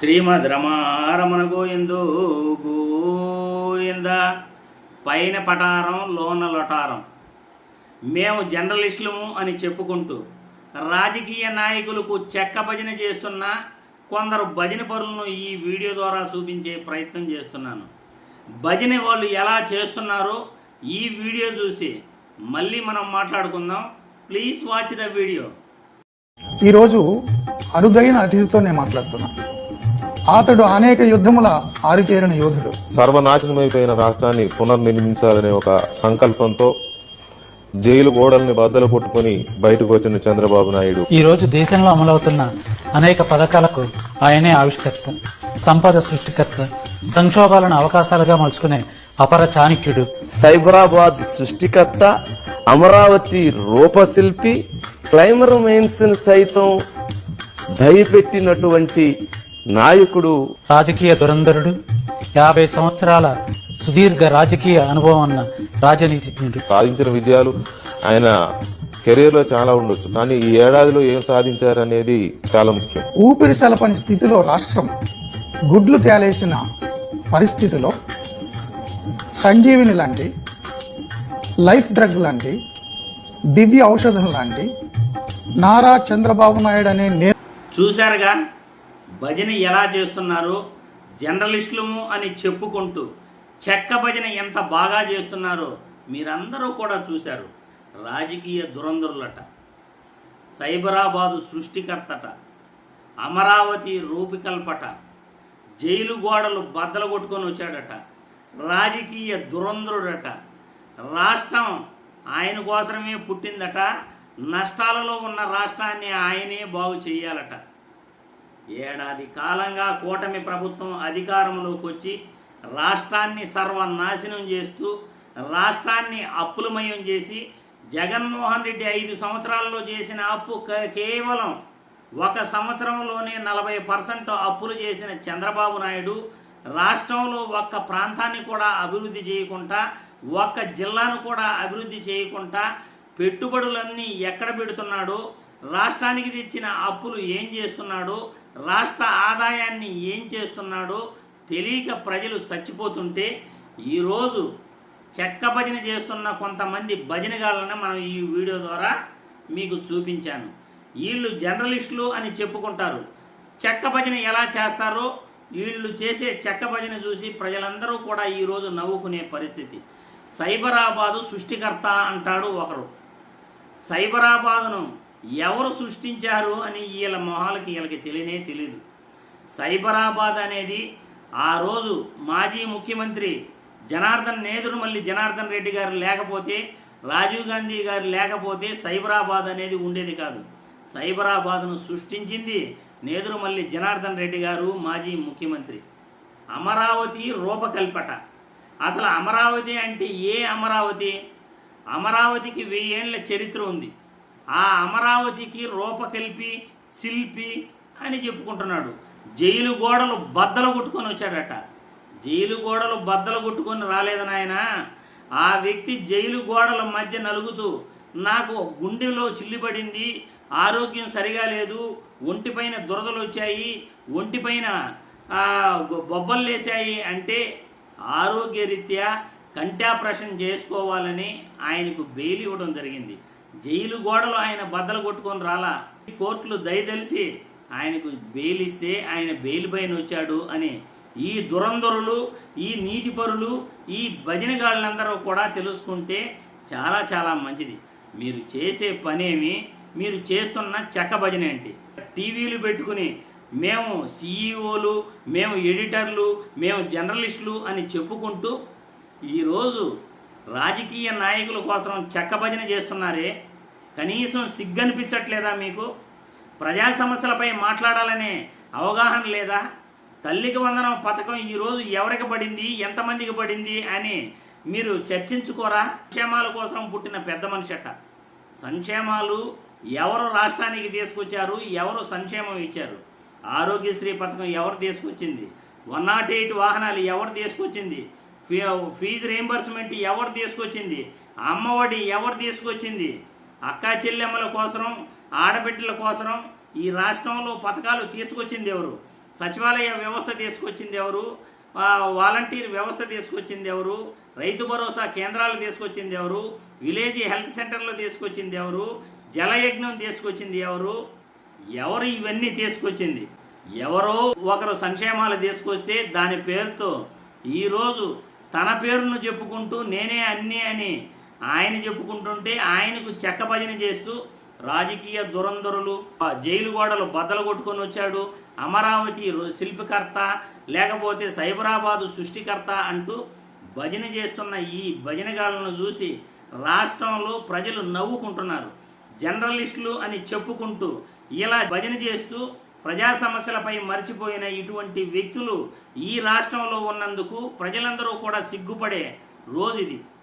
శ్రీమద్ రమారమణ గోయిందో గోయింద పైన పటారం లోన లొటారం. మేము జర్నలిస్టులము అని చెప్పుకుంటూ రాజకీయ నాయకులకు చెక్క భజన చేస్తున్న కొందరు భజన పరులను ఈ వీడియో ద్వారా చూపించే ప్రయత్నం చేస్తున్నాను. భజన వాళ్ళు ఎలా చేస్తున్నారో ఈ వీడియో చూసి మళ్ళీ మనం మాట్లాడుకుందాం. Please watch the video. ఈరోజు అరుదైన అతిథితో నేను మాట్లాడుతున్నాను అతడు అనేక యుద్ధముల ఆరితేరిన యోధుడు. సర్వనాశనమైపోయిన రాష్ట్రాన్ని పునర్నిర్మించాలనే ఒక సంకల్పంతో జైలు గోడల్ని బద్దలు కొట్టుకుని బయటకు వచ్చిన చంద్రబాబు నాయుడు. ఈ రోజు దేశంలో అమలవుతున్న అనేక పథకాలకు ఆయనే ఆవిష్కర్త సంపద సృష్టికర్త సంక్షోభాలను అవకాశాలుగా మలుచుకునే అపర చాణక్యుడు. సైబరాబాద్ సృష్టికర్త అమరావతి రూపశిల్పి క్లైమర్ మైన్స్ సైతం భయపెట్టినటువంటి నాయకుడు. రాజకీయ దురంధరుడు. యాభై సంవత్సరాల సుదీర్ఘ రాజకీయ అనుభవం ఉన్న రాజనీతిజ్ఞుడు సాధించిన విజయాలు ఆయన కెరీర్లో చాలా ఉండొచ్చు. కానీ ఈ ఏడాదిలో ఏం సాధించారనేది చాలా ముఖ్యం. ఊపిరి సలపని స్థితిలో రాష్ట్రం గుడ్లు తేలేసిన పరిస్థితిలో సంజీవిని లాంటి లైఫ్ డ్రగ్ లాంటి దివ్య ఔషధం లాంటి నారా చంద్రబాబు నాయుడు అనే నే చూశారుగా? భజన ఎలా చేస్తున్నారో జర్నలిస్టులము అని చెప్పుకుంటూ చెక్క భజన ఎంత బాగా చేస్తున్నారో మీరందరూ కూడా చూశారు. రాజకీయ దురంధరులట సైబరాబాదు సృష్టికర్తట అమరావతి రూపికల్పట జైలు గోడలు బద్దలు కొట్టుకొని వచ్చాడట రాజకీయ దురంధరుడట రాష్ట్రం ఆయన కోసమే పుట్టిందట నష్టాలలో ఉన్న రాష్ట్రాన్ని ఆయనే బాగు చేయాలట. ఏడాది కాలంగా కూటమి ప్రభుత్వం అధికారంలోకి వచ్చి రాష్ట్రాన్ని సర్వనాశనం చేస్తూ రాష్ట్రాన్ని అప్పులమయం చేసి జగన్మోహన్ రెడ్డి ఐదు సంవత్సరాల్లో చేసిన అప్పు కేవలం ఒక సంవత్సరంలోనే నలభై పర్సెంట్ అప్పులు చేసిన చంద్రబాబు నాయుడు రాష్ట్రంలో ఒక్క ప్రాంతాన్ని కూడా అభివృద్ధి చేయకుండా ఒక్క జిల్లాను కూడా అభివృద్ధి చేయకుండా పెట్టుబడులన్నీ ఎక్కడ పెడుతున్నాడో రాష్ట్రానికి తెచ్చిన అప్పులు ఏం చేస్తున్నాడు? రాష్ట్ర ఆదాయాన్ని ఏం చేస్తున్నాడో? తెలియక ప్రజలు చచ్చిపోతుంటే ఈరోజు చెక్క భజన చేస్తున్న కొంతమంది భజనగాళ్ళని మనం ఈ వీడియో ద్వారా మీకు చూపించాను. వీళ్ళు జర్నలిస్టులు అని చెప్పుకుంటారు. చెక్క భజన ఎలా చేస్తారో వీళ్ళు చేసే చెక్క భజన చూసి ప్రజలందరూ కూడా ఈరోజు నవ్వుకునే పరిస్థితి. సైబరాబాదు సృష్టికర్త అంటాడు ఒకరు. సైబరాబాదును ఎవరు సృష్టించారు అని వీళ్ళ మొహాలకి వీళ్ళకి తెలియనే తెలియదు సైబరాబాద్ అనేది ఆ రోజు మాజీ ముఖ్యమంత్రి జనార్దన్ నేదురుమల్లి జనార్దన్ రెడ్డి గారు లేకపోతే రాజీవ్ గాంధీ గారు లేకపోతే సైబరాబాద్ అనేది ఉండేది కాదు. సైబరాబాద్ను సృష్టించింది నేదురుమల్లి జనార్దన్ రెడ్డి గారు మాజీ ముఖ్యమంత్రి. అమరావతి రూపకల్పట. అసలు అమరావతి అంటే ఏ అమరావతి? అమరావతికి వెయ్యేళ్ళ చరిత్ర ఉంది. ఆ అమరావతికి రూపకల్పి శిల్పి అని చెప్పుకుంటున్నాడు. జైలు గోడలు బద్దలు కొట్టుకొని వచ్చాడట. జైలు గోడలు బద్దలు కొట్టుకొని రాలేదు నాయన. ఆ వ్యక్తి జైలు గోడల మధ్య నలుగుతూ నాకు గుండెలో చిల్లిపడింది ఆరోగ్యం సరిగా లేదు ఒంటిపైన దురదలు వచ్చాయి ఒంటిపైన బొబ్బలు లేసాయి అంటే ఆరోగ్యరీత్యా కంటాప్రేషన్ చేసుకోవాలని ఆయనకు బెయిల్ ఇవ్వడం జరిగింది. జైలు గోడలు ఆయన బద్దలు కొట్టుకొని రాలా? కోర్టులు దయదలిసి ఆయనకు బెయిల్ ఇస్తే ఆయన బెయిల్ పైన వచ్చాడు అని ఈ దురంధరులు ఈ నీతిపరులు ఈ భజనగాళ్ళందరూ కూడా తెలుసుకుంటే చాలా చాలా మంచిది. మీరు చేసే పనేమి? మీరు చేస్తున్న చెక్క భజన ఏంటి? టీవీలు పెట్టుకుని మేము సీఈఓలు మేము ఎడిటర్లు మేము జర్నలిస్టులు అని చెప్పుకుంటూ ఈరోజు రాజకీయ నాయకుల కోసం చెక్క భజన చేస్తున్నారే? కనీసం సిగ్గనిపించట్లేదా మీకు? ప్రజా సమస్యలపై మాట్లాడాలనే అవగాహన లేదా? తల్లికి వందనం పథకం ఈరోజు ఎవరికి పడింది? ఎంతమందికి పడింది? అని మీరు చర్చించుకోరా? సంక్షేమాల కోసం పుట్టిన పెద్ద మనిషి సంక్షేమాలు ఎవరు రాష్ట్రానికి తీసుకొచ్చారు? ఎవరు సంక్షేమం ఇచ్చారు? ఆరోగ్యశ్రీ పథకం ఎవరు తీసుకొచ్చింది? వన్ నాట్ ఎయిట్ వాహనాలు ఎవరు తీసుకొచ్చింది? ఫీ- ఫీజు రీంబర్స్మెంట్ ఎవరు తీసుకొచ్చింది? అమ్మఒడి ఎవరు తీసుకొచ్చింది? అక్కా చెల్లెమ్మల కోసం ఆడబిడ్డల కోసం ఈ రాష్ట్రంలో పథకాలు తీసుకొచ్చింది ఎవరు? సచివాలయ వ్యవస్థ తీసుకొచ్చింది ఎవరు? వాలంటీర్ వ్యవస్థ తీసుకొచ్చింది ఎవరు? రైతు భరోసా కేంద్రాలు తీసుకొచ్చింది ఎవరు? విలేజ్ హెల్త్ సెంటర్లు తీసుకొచ్చింది ఎవరు? జలయజ్ఞం తీసుకొచ్చింది ఎవరు? ఎవరు ఇవన్నీ తీసుకొచ్చింది? ఎవరో ఒకరు సంక్షేమాలు తీసుకొస్తే దాని పేరుతో ఈరోజు తన పేరును చెప్పుకుంటూ నేనే అన్నీ అని ఆయన చెప్పుకుంటుంటే ఆయనకు చెక్క భజన చేస్తూ రాజకీయ దురంధరులు జైలు గోడలు బద్దలు కొట్టుకొని వచ్చాడు. అమరావతి శిల్పకర్త లేకపోతే సైబరాబాదు సృష్టికర్త అంటూ భజన చేస్తున్న ఈ భజనగాలను చూసి రాష్ట్రంలో ప్రజలు నవ్వుకుంటున్నారు. జర్నలిస్టులు అని చెప్పుకుంటూ ఇలా భజన చేస్తూ ప్రజా సమస్యలపై మర్చిపోయిన ఇటువంటి వ్యక్తులు ఈ రాష్ట్రంలో ఉన్నందుకు ప్రజలందరూ కూడా సిగ్గుపడే రోజు ఇది.